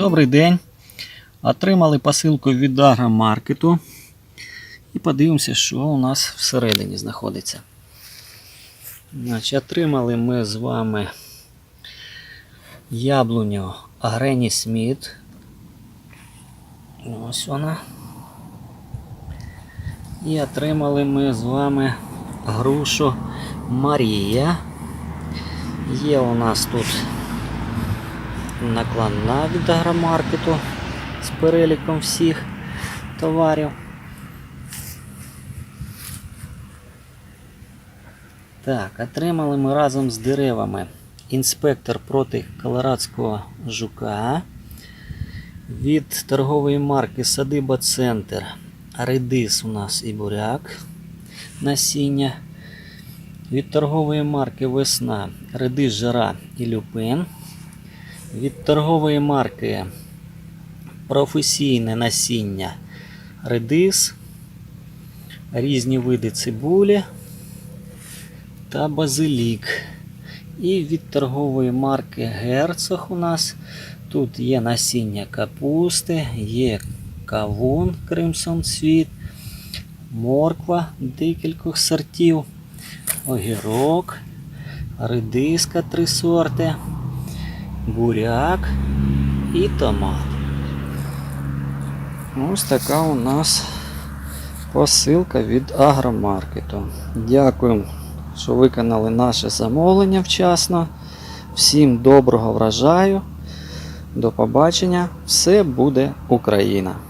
Добрий день. Отримали посилку від агромаркету. І подивимося, що у нас всередині знаходиться. Значить, отримали ми з вами яблуню Грені Сміт. Ось вона. І отримали ми з вами грушу Марія. Є у нас тут накладна від агромаркету з переліком всіх товарів. Так, отримали ми разом з деревами інспектор проти колорадського жука від торгової марки Садиба Центр. Редис у нас і буряк насіння. Від торгової марки Весна Редис Жара і Люпин. Від торгової марки професійне насіння редис, різні види цибулі та базилік. І від торгової марки Герцог у нас. Тут є насіння капусти, є кавун Crimson Світ, морква декількох сортів, огірок, редиска три сорти буряк і томат. Ось така у нас посилка від агромаркету. Дякуємо, що виконали наше замовлення вчасно. Всім доброго врожаю. До побачення. Все буде Україна!